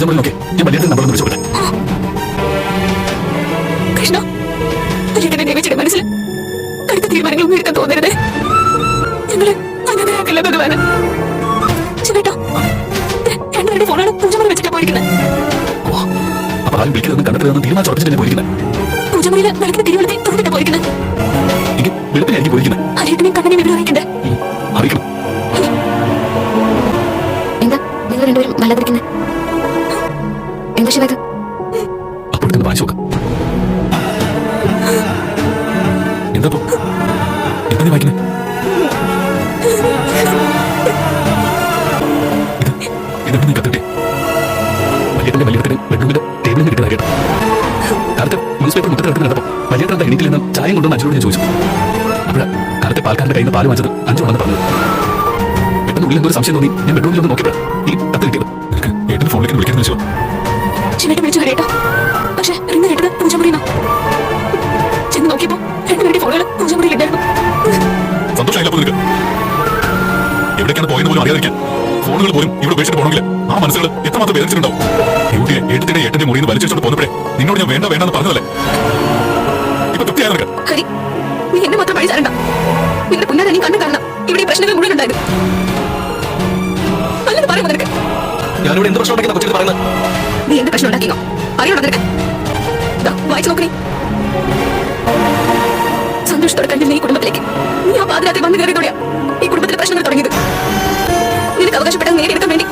നോക്കി. ഞാൻ വലിയ നമ്പർ വിളിച്ചോട്ടെ കൃഷ്ണ വലിയേട്ടനെ ദേവിച്ചിയുടെ മനസ്സിൽ കടുത്ത തീരുമാനങ്ങളൊന്നും എടുക്കാൻ തോന്നരുതേ. ഞങ്ങൾ അനാഥരാക്കല്ല ഭഗവാന്? ശിവേട്ടോ രണ്ടുപേരുടെ ഫോണാണ് പൂജമുറി വെച്ചിട്ട് പോയിരിക്കുന്നത് ഓ അപ്പൊ ആരും വിളിക്കുന്നതെന്ന് കണ്ടെത്തുന്നതെന്ന് തീരുമാനിച്ച് ഉറപ്പിച്ചിട്ട് തന്നെ പോയിരിക്കുന്നത് പൂജമുറിയിൽ വിളക്കിന് തിരുവള്ളത്തെ തുറന്നിട്ടാ പോയിരിക്കുന്നത് വെളുപ്പിനായിരിക്കും പോയിരിക്കുന്നത് കണ്ണനെയും നിന്ന് ചായം കൊണ്ടുവന്ന് അഞ്ചോട് ഞാൻ ചോദിച്ചു അപ്പോഴാ കാലത്തെ പാൽക്കാരന്റെ കയ്യിൽ നിന്ന് പാൽ വാങ്ങിച്ചത് അഞ്ചു പറഞ്ഞത് പെട്ടെന്ന് ഉള്ളിൽ സംശയം തോന്നി ഞാൻ ബെഡ്റൂമിൽ ഒന്ന് നോക്കിയപ്പോൾ ഈ കത്ത് കിട്ടിയത് ഏട്ടന് ഫോണിലേക്ക് വിളിക്കാൻ ശിവേട്ടൻ വിളിച്ചു കേട്ടോ പക്ഷെ റിങ് കേട്ടത് പോലും അറിയാതിരിക്കാൻ. ഫോണുകൾ പോലും ഇവിടെ ഉപേക്ഷിച്ച് പോകണമെങ്കിൽ ആ മനസ്സുകൾ എത്രമാത്രം വേദനിച്ചിട്ടുണ്ടാവും? യുവതിയെ എട്ടിന്റെ ഏട്ടന്റെ മുറിയിൽ നിന്ന് വലിച്ചെടുത്തോണ്ട് പോന്നപ്പോഴേ നിന്നോട് ഞാൻ വേണ്ട വേണ്ടെന്ന് പറഞ്ഞതല്ലേ? ഇപ്പൊ തൃപ്തിയായ നിനക്ക്? നീ എന്നെ മാത്രം പഴി തരണ്ട. നിന്റെ പുന്നാരെ നീ കണ്ണു കാണണം. ഇവിടെ ഈ പ്രശ്നങ്ങൾ മുഴുവൻ ഉണ്ടായത്. നല്ലത് പറയുമോ നിനക്ക്? ഞാനിവിടെ എന്ത് പ്രശ്നം കൊച്ചിട്ട് പറയുന്നത്. നീ എന്ത് പ്രശ്നം ഉണ്ടാക്കിയോ അറിയണോ നിനക്ക്? ദാ, വായിച്ചു നോക്കണേ സന്തോഷത്തോടെ കണ്ടിരുന്ന നീ ഈ കുടുംബത്തിലേക്ക്. നീ ആ പാതിരാത്രി വന്നു കയറിയതോടെയാ ഈ നിനക്ക് അവകാശപ്പെട്ടത് നേടിയെടുക്കാൻ വേണ്ടി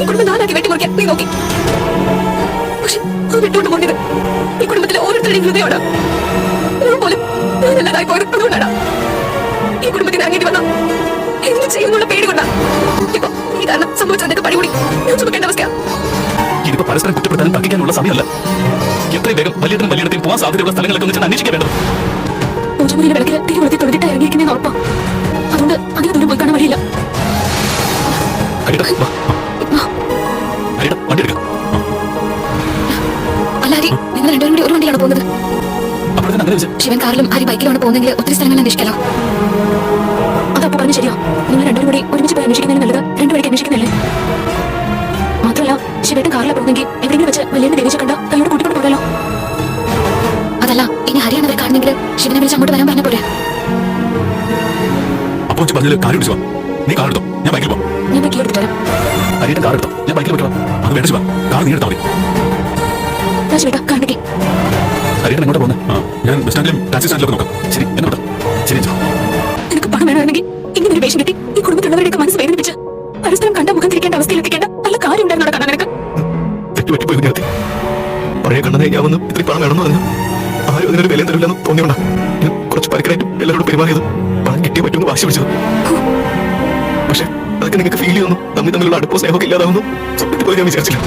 ഈ കുടുംബം നാലാക്കി വെട്ടിമുറിക്കാൻ നീ നോക്കി. പക്ഷെ അത് വിട്ടുകൊണ്ട് പോകേണ്ടത് ഈ കുടുംബത്തിലെ ഓരോരുത്തരുടെയും ഹൃദയമാണ്. ഞാൻ പോലും ഞാനല്ലാതായി പോയത് അതുകൊണ്ടാണ്. ഈ കുടുംബത്തിന് അങ്ങേണ്ടി വന്ന എന്ത് ചെയ്യുന്നുള്ള പേടി കൊണ്ടാ. ഇപ്പൊ ഈ കാരണം സംഭവിച്ചതിന്റെ പടി കൂടി ഞാൻ ചുമക്കേണ്ട അവസ്ഥയാ. ഇതിപ്പോ പരസ്പരം കുറ്റപ്പെടുത്താനും തർക്കിക്കാനുള്ള സമയമല്ല. എത്രയും വേഗം വലിയതിനും വലിയിടത്തും പോകാൻ സാധ്യതയുള്ള സ്ഥലങ്ങളൊക്കെ ഒന്ന് ചെന്ന് അന്വേഷിക്കാൻ വേണ്ടത്. പൂജമുറിയിലെ വിളക്കിൽ തിരുവഴുത്തി തൊഴുതിട്ട് ഇറങ്ങിയിരിക്കുന്നതിന് ഉറപ്പാണ് അതുകൊണ്ട് അധികം ദൂരം പോയി കാണാൻ വഴിയില്ല. ഹരിത വാ ഹരിത വണ്ടി എടുക്കാം അല്ല ഹരി നിങ്ങൾ രണ്ടുപേരും കൂടി ഒരു വണ്ടിയിലാണ് പോകുന്നത്. ശിവൻ കാറിലും ഹരി ബൈക്കിലാണ് പോകുന്നെങ്കിൽ ഒത്തിരി സ്ഥലങ്ങൾ അന്വേഷിക്കലോ. അതപ്പോ പറഞ്ഞു ശരിയാ. നിങ്ങൾ രണ്ടുപേരും കൂടി ഒരുമിച്ച് പോയി അന്വേഷിക്കുന്നതിന് നല്ലത് രണ്ടുപേർക്ക് അന്വേഷിക്കുന്നില്ലേ മാത്രമല്ല ശിവേട്ടൻ കാറിലാണ് പോകുന്നെങ്കിൽ എവിടെയെങ്കിലും വെച്ച് വലിയ ദേവിച്ച കണ്ട കൈയോട് കൂട്ടിക്കൊണ്ട് പോകാലോ. അതല്ല ഇനി ഹരിയാണ് അവരെ കാണുന്നെങ്കിൽ ശിവനെ വിളിച്ച് അങ്ങോട്ട് വരാൻ പറഞ്ഞ പോരെ. അപ്പൊ വെച്ച് പറഞ്ഞതിൽ കാര്യം നീ എടുത്തോ ഞാൻ ബൈക്കിൽ പോകാം ഞാൻ ബൈക്കിൽ എടുത്തിട്ട് വരാം. അരിയുടെ കാർ എടുത്തോ? ഞാൻ ബൈക്കിൽ പോയിട്ടോ അത് വേണ്ട ശിവ. കാർ നീ എടുത്താൽ മതി. ഞാൻ ശിവേട്ടാ കാണിക്കേ. അരിയുടെ എങ്ങോട്ടാ പോകുന്നത് ആ ഞാൻ ബസ് സ്റ്റാൻഡിലും ടാക്സി സ്റ്റാൻഡിലൊക്കെ നോക്കാം. ശരി എന്നെ വിട്ടോ. ശരി എനിക്ക് നിനക്ക് പണം വേണമെങ്കിൽ ഇങ്ങനെ ഒരു വേഷം കിട്ടി ഈ കുടുംബത്തിലുള്ളവരുടെയൊക്കെ മനസ്സ് വേദനിപ്പിച്ച് പരസ്പരം കണ്ട മുഖം തിരിക്കേണ്ട അവസ്ഥയിൽ എത്തിക്കേണ്ട നല്ല കാര്യം ഉണ്ടായിരുന്നോടാ കാണാൻ നിനക്ക്. തെറ്റുപറ്റിപ്പോയി വിദ്യാർത്ഥി. പഴയ കണ്ണനെ ഞാൻ വന്ന് ഇത്തിരി പണം വേണമെന്ന് പറഞ്ഞു. ആരും അതിനൊരു വിലയും തരില്ലെന്ന് തോന്നിയോണ്ടാ. ഞാൻ കുറച്ച് പരിക്കനായിട്ട് എല്ലാവരോടും പെരുമാറിയത്. പണം കിട്ടിയേ പറ്റുമെന്ന് വാശി പിടിച്ചത്. അതൊക്കെ നിങ്ങൾക്ക് ഫീൽ ചെയ്യുന്നു? തമ്മിൽ തമ്മിലുള്ള അടുപ്പോ സ്നേഹമൊക്കെ ഇല്ലാതാവുന്നു. സ്വപ്നത്തിൽ പോയി ഞാൻ വിചാരിച്ചില്ല.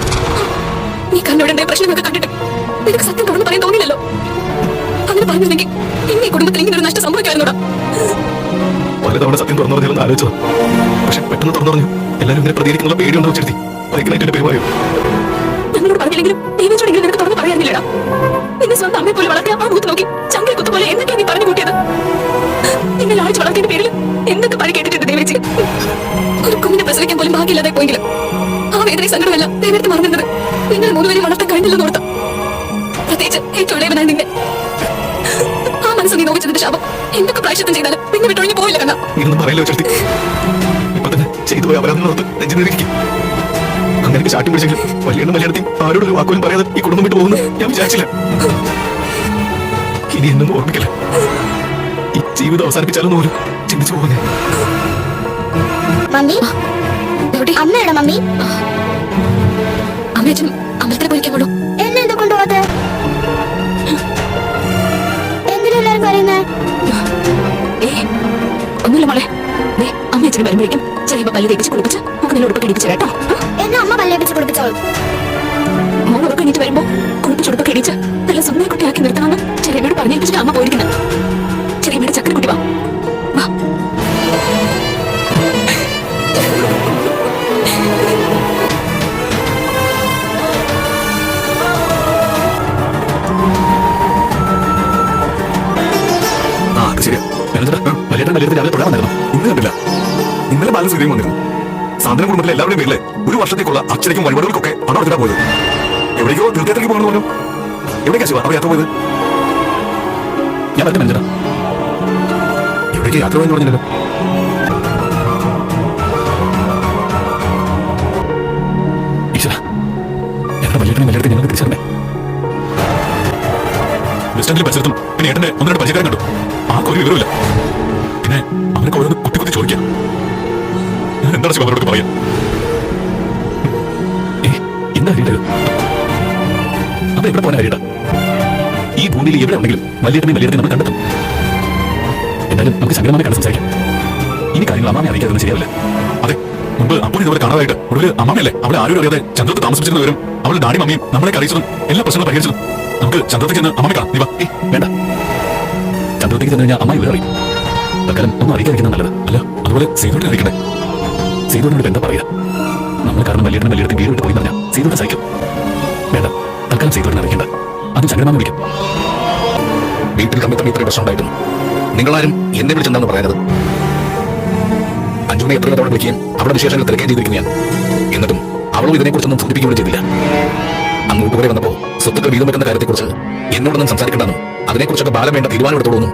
നീ കണ്ണോടെ പ്രശ്നമൊക്കെ കണ്ടിട്ട് നിനക്ക് സത്യം തുറന്ന് പറയാൻ തോന്നില്ലല്ലോ? അങ്ങനെ പറഞ്ഞിരുന്നെങ്കിൽ ഇന്ന് കുടുംബത്തിൽ ഇങ്ങനെ ഒരു നഷ്ടം സംഭവിക്കാറുണ്ടോ പലതവണ സത്യം തുറന്നു പറഞ്ഞാലും ആലോചിച്ചത്. പക്ഷെ പെട്ടെന്ന് തുറന്നു പറഞ്ഞു. എല്ലാവരും ഇങ്ങനെ പ്രതികരിക്കുന്ന പേടി ഉണ്ടോ പരിക്കനായിട്ട് എന്റെ പെരുമാറിയോ ഞങ്ങളോട് പറഞ്ഞില്ലെങ്കിലും ദൈവച്ചോടെങ്കിലും നിനക്ക് തുറന്ന് പറയാനില്ലടാ. നിന്നെ സ്വന്തം അമ്മയെ പോലെ വളർത്തിയ ആ മൂത്ത് നോക്കി ചങ്കിൽ കുത്തുപോലെ നീ പറഞ്ഞു കൂട്ടിയത്? നിന്നെ ലാളിച്ച് വളർത്തിയതിന്റെ പേരിൽ എന്തൊക്കെ പഴി ദേവേച്ചി ഒരു കുഞ്ഞിനെ പ്രസവിക്കാൻ പോലും ഭാഗ്യമില്ലാതെ പോയെങ്കിലും ആ വേദനയും സങ്കടമല്ല ദൈവത്തെ മറന്നിരുന്നത് നിങ്ങൾ മൂന്നുപേരും വളർത്താൻ കഴിഞ്ഞില്ലെന്ന് ഓർത്ത പ്രത്യേകിച്ച് ഏറ്റവും ഇളയവനായ നിന്നെ. ആ മനസ്സ് നീ നോവിച്ചതിന്റെ ശാപം എന്തൊക്കെ ചെയ്താലും നിന്നെ വിട്ടൊഴിഞ്ഞു പോയില്ല കണ്ണ. ചെയ്തു പോയി അപരാധങ്ങളോർത്ത് അങ്ങനെ ചാട്ടി പിടിച്ചെങ്കിലും വലിയ വലിയടത്തി ആരോടൊരു വാക്കുകളും പറയാതെ ഈ കുടുംബം വിട്ടു പോകുന്നു. ഞാൻ വിചാരിച്ചില്ല. ഇനി എന്നൊന്നും ഓർമ്മിക്കില്ല? ഈ ജീവിതം അവസാനിപ്പിച്ചാലൊന്നും പോലും ചിന്തിച്ചു പോകുന്നേ മമ്മി? എവിടെ? അമ്മയുടെ മമ്മി? അമ്മയച്ഛനും അമ്പലത്തിൽ പോയിരിക്കാൻ പോണു. എന്നെ എന്താ കൊണ്ടുപോകാത്തെ? എന്തിനാ എല്ലാരും പറയുന്നേ? ഒന്നുമില്ല മോളെ. ദേ അമ്മയച്ഛന് വരുമ്പോഴേക്കും ചെറിയ പല്ല് തേപ്പിച്ച് കുളിപ്പിച്ച് നമുക്ക് നല്ല ഉടുപ്പൊക്കെ ഇടിച്ച് കേട്ടോ. എന്നെ അമ്മ പല്ലേപ്പിച്ച് കുളിപ്പിച്ചോളൂ. മോൾ ഉറക്കം എണീറ്റ് വരുമ്പോ കുളിപ്പിച്ച് വലിയ രാവിലെ തൊഴാൻ വന്നിരുന്നു ഇന്ന് കണ്ടില്ല. ഇന്നലെ ബാലൻസ് ഇതേം വന്നിരുന്നു. സാന്ത്വന കുടുംബത്തിലെ എല്ലാവരുടെയും പേരിലെ ഒരു വർഷത്തേക്കുള്ള അച്ഛനും വഴിപാടുകൾക്കൊക്കെ പണം എടുത്തിട്ടാ പോയത്. എവിടേക്കോ തീർത്ഥയാത്രയ്ക്ക് പോകണമെന്ന് പറഞ്ഞു. എവിടേക്കാ ശിവ? അവർ യാത്ര പോയത്? ഞാൻ പറഞ്ഞ മനുഷ്യനാ. എവിടേക്ക് യാത്ര പോയെന്ന് പറഞ്ഞില്ലല്ലോ. ഈശ്വര. പിന്നെ ഏട്ടന്റെ ഒന്ന് രണ്ട് പരിചയക്കാരൻ കണ്ടു. ആ ഒരു വിവരമില്ല. പിന്നെ അവനൊക്കെ ഓരോന്ന് കുത്തി കുത്തി ചോദിക്കാം. ഞാൻ എന്താണ് ശിവ അവരോട് പറയാ? എന്താ അറിയില്ല അത് എവിടെ പോകാൻ അറിയട്ട ഈ ഭൂമിയിൽ എവിടെ ഉണ്ടെങ്കിലും വലിയതിനെ വലിയതിനെ നമ്മൾ കണ്ടെത്തും. എന്നാലും നമുക്ക് സംഗീതമായി കണ്ട് സംസാരിക്കാം. ഇനി കാര്യങ്ങൾ അമ്മാമെ അറിയിക്കാതെ ശരിയല്ല അതെ മുമ്പ് അപ്പോൾ ഇതുപോലെ കാണാതായിട്ട് ഒടുവിൽ അമ്മാമയല്ലേ അവളെ ആരും അറിയാതെ ചന്ദ്രത്ത് താമസിച്ചിരുന്നവരും അവളുടെ ഡാഡി മമ്മിയും നമ്മളെ അറിയിച്ചതും എല്ലാ പ്രശ്നങ്ങളും പരിഹരിച്ചതും. നമുക്ക് ചന്ദ്രത്തേക്ക് ചെന്ന് അമ്മ കാണാം. നീ വേണ്ട. ചന്ദ്രത്തേക്ക് ചെന്ന് കഴിഞ്ഞാൽ അമ്മ ഇവരെ അറിയും തൽക്കാലം ഒന്ന് അറിയിക്കാതിരിക്കുന്ന നല്ലത്. അല്ല അതുപോലെ സീതോട്ടിനെ അറിയിക്കണേ സീതോട്ടിനോട് എന്താ പറയുക? നമ്മൾ കാരണം വലിയ വലിയ വീട് വിട്ട് പോയി പറഞ്ഞാൽ സീതോട്ട് സഹിക്കും. വേണ്ട തൽക്കാലം സീതോട്ടിനെ അറിയിക്കണ്ട. അതും ചന്ദ്രമാമ വിളിക്കും. വീട്ടിൽ തമ്മിൽ തമ്മിൽ ഇത്രയും പ്രശ്നം ഉണ്ടായിരുന്നു. നിങ്ങളാരും എന്നെ വിളിച്ചെന്താണെന്ന് പറയുന്നത് അഞ്ജുനെ എത്ര തവണ വിളിക്കുകയും അവളുടെ വിശേഷങ്ങൾ തിരക്കുകയും ചെയ്തിരിക്കുകയാണ് എന്നിട്ടും അവളും ഇതിനെക്കുറിച്ചൊന്നും സൂചിപ്പിക്കുകയും ചെയ്തില്ല. അന്ന് വീട്ടുകാരെ വന്നപ്പോൾ സ്വത്തുക്കൾ വീതം വെക്കുന്ന കാര്യത്തെക്കുറിച്ച് എന്നോടൊന്നും സംസാരിക്കണ്ടെന്നും അതിനെക്കുറിച്ചൊക്കെ ബാലം വേണ്ട തീരുമാനം എടുത്തോളൂന്നും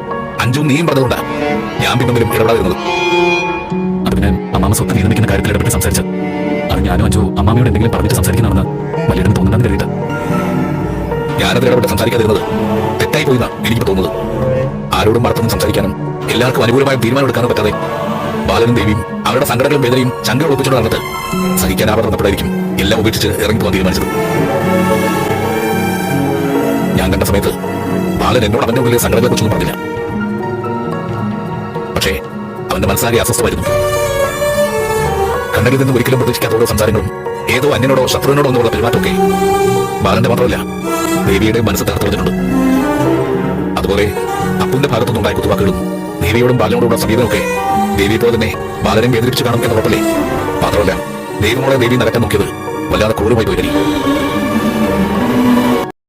നീയും പറഞ്ഞതുകൊണ്ടാ. ഞാൻ പിന്നൊന്നിലും ഇടപെടാതിരുന്നത് അത് പിന്നെ അമ്മാമ സ്വത്ത് നിയന്ത്രിക്കുന്ന കാര്യത്തിൽ ഇടപെട്ട് സംസാരിച്ചത്. അത് ഞാനും അഞ്ചു അമ്മാമയോട് എന്തെങ്കിലും പറഞ്ഞിട്ട് സംസാരിക്കുന്നതാണെന്ന് വലിയ തോന്നുന്നുണ്ടെന്ന് കരുതിയിട്ട് ഞാനത് ഇടപെട്ട് സംസാരിക്കാതിരുന്നത് തെറ്റായി പോയി എനിക്ക് തോന്നുന്നത്. ആരോടും മറത്തൊന്നും സംസാരിക്കാനും എല്ലാവർക്കും അനുകൂലമായ തീരുമാനം എടുക്കാനും പറ്റാതെ ബാലനും ദേവിയും അവരുടെ സങ്കടങ്ങളും വേദനയും ചങ്കൾ ഒപ്പിച്ചോട് സഹിക്കാൻ സഹിക്കാനാവാതെ വന്നപ്പോഴായിരിക്കും എല്ലാം ഉപേക്ഷിച്ച് ഇറങ്ങി പോകാൻ തീരുമാനിച്ചത്. ഞാൻ കണ്ട സമയത്ത് ബാലൻ എന്നോട് അവന്റെ ഉള്ളിലെ സങ്കടങ്ങളെ കുറിച്ചൊന്നും പറഞ്ഞില്ല. പക്ഷേ അവന്റെ മനസ്സാകെ അസ്വസ്ഥമായിരുന്നു. കണ്ണലിൽ നിന്ന് ഒരിക്കലും പ്രതീക്ഷിക്കാത്ത ഓരോ സംസാരങ്ങളും ഏതോ അന്യനോടോ ശത്രുവിനോടോ ഒന്നുമുള്ള പെരുമാറ്റമൊക്കെ ബാലന്റെ മാത്രമല്ല ദേവിയുടെ മനസ്സ് തകർത്തുകൊണ്ടിട്ടുണ്ട് അതുപോലെ അപ്പുവിന്റെ ഭാഗത്തുനിന്നുണ്ടായ കുത്തുവാക്കുകളും ദേവിയോടും ബാലനോടുള്ള സമീപനമൊക്കെ ദേവിയെ പോലെ തന്നെ ബാലനെ വേദനിപ്പിച്ച് കാണും എന്ന ഉറപ്പല്ലേ? മാത്രമല്ല ദൈവമോളെ ദേവി നടക്കാൻ നോക്കിയത് വല്ലാതെ ക്രൂരമായി പോയി.